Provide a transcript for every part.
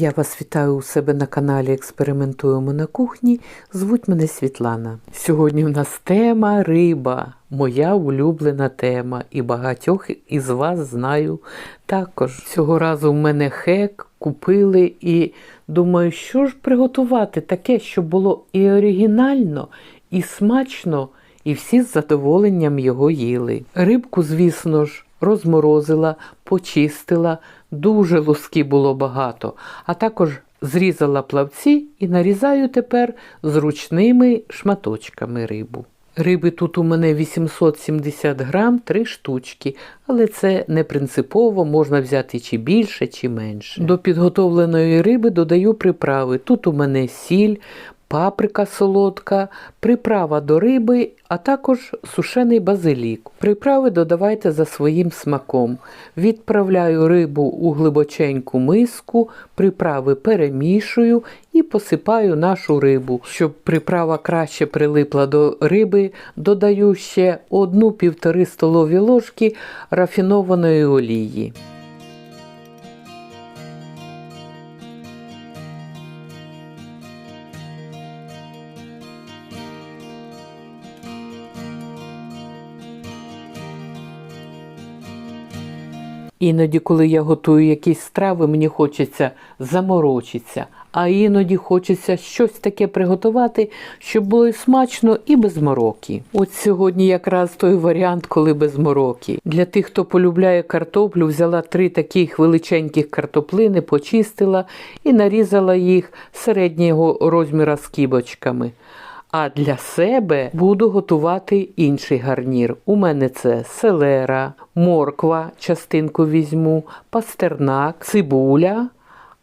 Я вас вітаю у себе на каналі Експериментуємо на кухні. Звуть мене Світлана. Сьогодні у нас тема риба, моя улюблена тема, і багатьох із вас знаю також. Цього разу в мене хек купили і думаю, що ж приготувати таке, щоб було і оригінально, і смачно, і всі з задоволенням його їли. Рибку, звісно ж, розморозила, почистила, дуже луски було багато, а також зрізала плавці і нарізаю тепер зручними шматочками рибу. Риби тут у мене 870 грам, 3 штучки, але це не принципово, можна взяти чи більше, чи менше. До підготовленої риби додаю приправи. Тут у мене сіль, паприка солодка, приправа до риби, а також сушений базилік. Приправи додавайте за своїм смаком. Відправляю рибу у глибоченьку миску, приправи перемішую і посипаю нашу рибу. Щоб приправа краще прилипла до риби, додаю ще 1-1,5 столові ложки рафінованої олії. Іноді, коли я готую якісь страви, мені хочеться заморочитися, а іноді хочеться щось таке приготувати, щоб було і смачно і без мороки. От сьогодні якраз той варіант, коли без мороки. Для тих, хто полюбляє картоплю, взяла три таких величеньких картоплини, почистила і нарізала їх середнього розміра з кібочками. А для себе буду готувати інший гарнір. У мене це селера, морква, частинку візьму, пастернак, цибуля,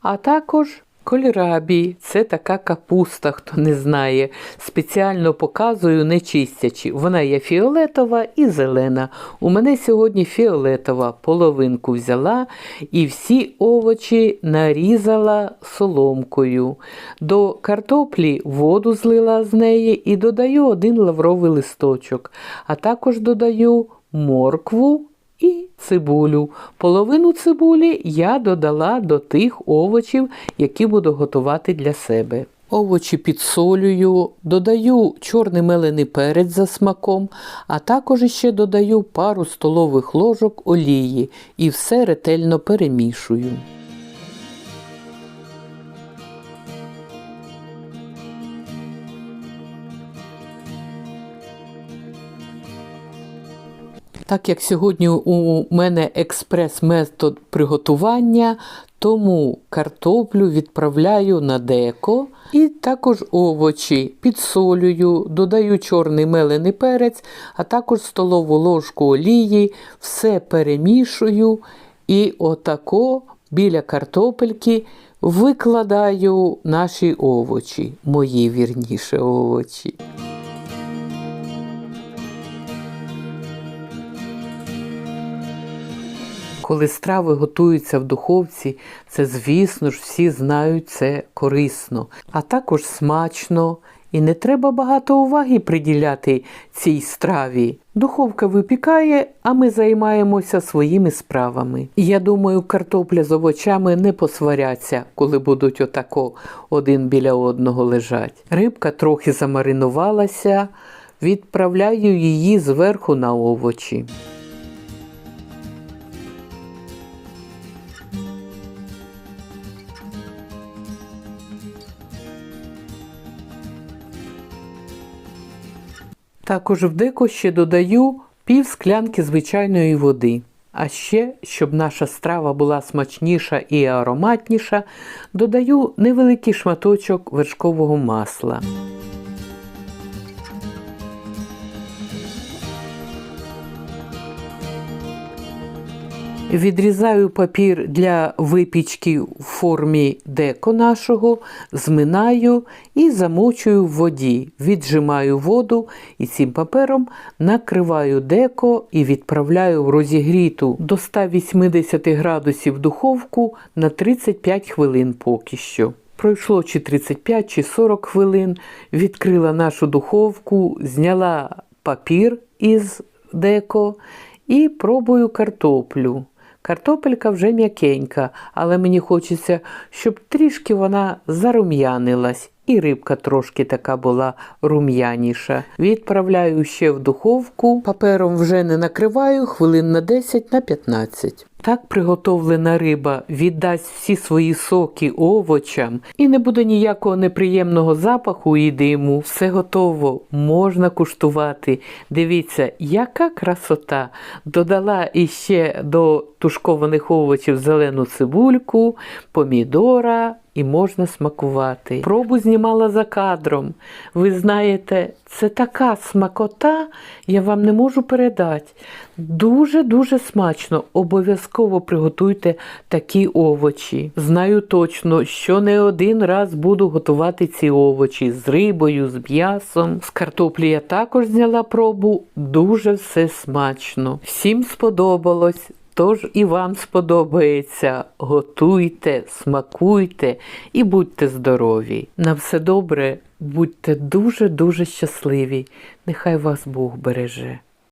а також кольрабі. Це така капуста, хто не знає. Спеціально показую, не чистячи. Вона є фіолетова і зелена. У мене сьогодні фіолетова половинку взяла і всі овочі нарізала соломкою. До картоплі воду злила з неї і додаю один лавровий листочок, а також додаю моркву і цибулю. Половину цибулі я додала до тих овочів, які буду готувати для себе. Овочі підсолюю, додаю чорний мелений перець за смаком, а також ще додаю пару столових ложок олії і все ретельно перемішую. Так як сьогодні у мене експрес-метод приготування, тому картоплю відправляю на деко і також овочі підсолюю, додаю чорний мелений перець, а також столову ложку олії, все перемішую і отако біля картопельки викладаю наші овочі, мої вірніше овочі. Коли страви готуються в духовці, це, звісно ж, всі знають це корисно, а також смачно. І не треба багато уваги приділяти цій страві. Духовка випікає, а ми займаємося своїми справами. Я думаю, картопля з овочами не посваряться, коли будуть отако один біля одного лежать. Рибка трохи замаринувалася, відправляю її зверху на овочі. Також в деко ще додаю пів склянки звичайної води. А ще, щоб наша страва була смачніша і ароматніша, додаю невеликий шматочок вершкового масла. Відрізаю папір для випічки в формі деко нашого, зминаю і замочую в воді. Віджимаю воду і цим папером накриваю деко і відправляю в розігріту до 180 градусів духовку на 35 хвилин поки що. Пройшло чи 35, чи 40 хвилин, відкрила нашу духовку, зняла папір із деко і пробую картоплю. Картопелька вже м'якенька, але мені хочеться, щоб трішки вона зарум'янилась. І рибка трошки така була рум'яніша. Відправляю ще в духовку. Папером вже не накриваю, хвилин на 10 на 15. Так приготовлена риба віддасть всі свої соки овочам і не буде ніякого неприємного запаху і диму. Все готово, можна куштувати. Дивіться, яка красота! Додала іще до тушкованих овочів зелену цибульку, помідора. І можна смакувати. Пробу знімала за кадром. Ви знаєте, це така смакота, я вам не можу передати. Дуже-дуже смачно. Обов'язково приготуйте такі овочі. Знаю точно, що не один раз буду готувати ці овочі з рибою, з м'ясом. З картоплі я також зняла пробу. Дуже все смачно. Всім сподобалось. Тож і вам сподобається. Готуйте, смакуйте і будьте здорові. На все добре, будьте дуже-дуже щасливі. Нехай вас Бог береже.